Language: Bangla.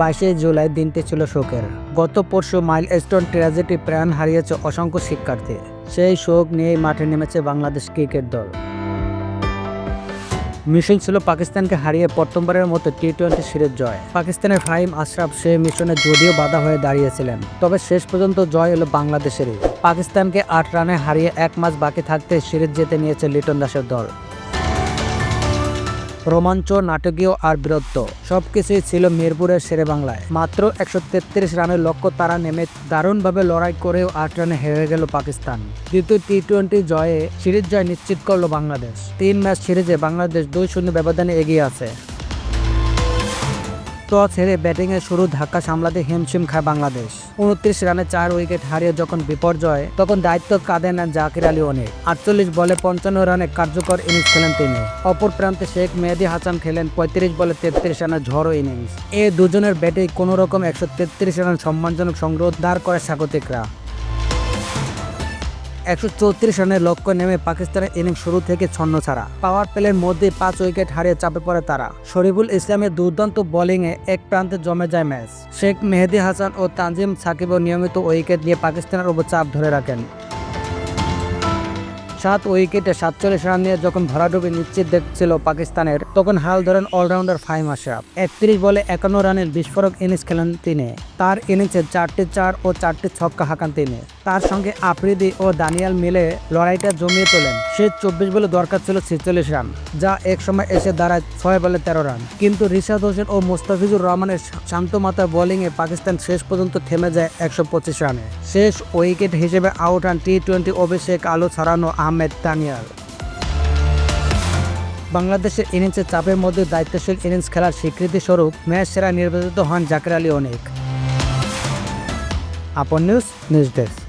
বাইশে জুলাই দিনটি ছিল শোকের। গত পরশু মাইল স্টোন ট্র্যাজেডি প্রাণ হারিয়েছে অসংখ্য শিক্ষার্থী। সেই শোক নিয়েই মাঠে নেমেছে বাংলাদেশ ক্রিকেট দল। মিশন ছিল পাকিস্তানকে হারিয়ে প্রথমবারের মতো টি টোয়েন্টি সিরিজ জয়। পাকিস্তানের ফাহিম আশরাফ সেই মিশনে যদিও বাধা হয়ে দাঁড়িয়েছিলেন, তবে শেষ পর্যন্ত জয় এলো বাংলাদেশেরই। পাকিস্তানকে আট রানে হারিয়ে এক মাস বাকি থাকতে সিরিজ জিতে নিয়েছে লিটন দাসের দল। রোমাঞ্চ, নাটকীয় আর বীরত্ব। সবকিছুই ছিল মিরপুরের শেরে বাংলায়। মাত্র একশো তেত্রিশ রানের লক্ষ্য তারা নেমে দারুণভাবে লড়াই করেও আট রানে হেরে গেল পাকিস্তান। দ্বিতীয় টি টোয়েন্টি জয়ে সিরিজ জয় নিশ্চিত করল বাংলাদেশ। তিন ম্যাচ সিরিজে বাংলাদেশ দুই শূন্য ব্যবধানে এগিয়ে আছে। টস হেরে ব্যাটিংয়ে শুরু ধাক্কা সামলাতে হিমশিম খায় বাংলাদেশ। উনত্রিশ রানে চার উইকেট হারিয়ে যখন বিপর্যয়, তখন দায়িত্ব কাঁধে নেন জাকির আলী অনেক আটচল্লিশ বলে পঞ্চান্ন রানে কার্যকর ইনিংস খেলেন তিনি। অপর প্রান্তে শেখ মেহেদি হাসান খেলেন পঁয়ত্রিশ বলে তেত্রিশ রানের ঝড়ো ইনিংস। এ দুজনের ব্যাটে কোনো রকম একশো তেত্রিশ রান সম্মানজনক সংগ্রহ দাঁড় করে স্বাগতিকরা। একশো চৌত্রিশ রানের লক্ষ্য নেমে পাকিস্তানের ইনিংস শুরু থেকে ছন্ন ছাড়া। পাওয়ার প্লের মধ্যে পাঁচ উইকেট হারিয়ে চাপে পড়ে তারা। শরীফুল ইসলামের দুর্দান্ত বোলিংয়ে এক প্রান্তে জমে যায় ম্যাচ। শেখ মেহেদি হাসান ও তানজিম সাকিবও নিয়মিত উইকেট নিয়ে পাকিস্তানের উপর চাপ ধরে রাখেন। সাত উইকেটে সাতচল্লিশ রান নিয়ে যখন ভরাডুবি নিশ্চিত দেখছিল পাকিস্তানের, তখন হাল ধরেন অলরাউন্ডার ফাহিম আশরাফ একত্রিশ বলে একান্ন রানের বিস্ফোরক ইনিংস খেলেন তিনি। তার ইনিংসে চারটি চার ও চারটি ছক্কা হাঁকান তিনি। তার সঙ্গে আফ্রিদি ও দানিয়াল মিলে লড়াইটা জমিয়ে তোলেন। সে চব্বিশ বলে দরকার ছিল ছেচল্লিশ রান, যা এক সময় এসে দাঁড়ায় ছয় বলে তেরো রান। কিন্তু রিশাদ হোসেন ও মোস্তাফিজুর রহমানের শান্ত মাথার বোলিংয়ে পাকিস্তান শেষ পর্যন্ত থেমে যায় একশো পঁচিশ রানে। শেষ উইকেট হিসেবে আউট হন টি টোয়েন্টি অভিষেক আলো ছাড়ানো আহমেদ তানিয়ার। বাংলাদেশের ইনিংসের চাপের মধ্যে দায়িত্বশীল ইনিংস খেলার স্বীকৃতি স্বরূপ ম্যাচ সেরা নির্বাচিত হন জাকির আলী অনেক। আপন নিউজ নিউজ ডেস্ক।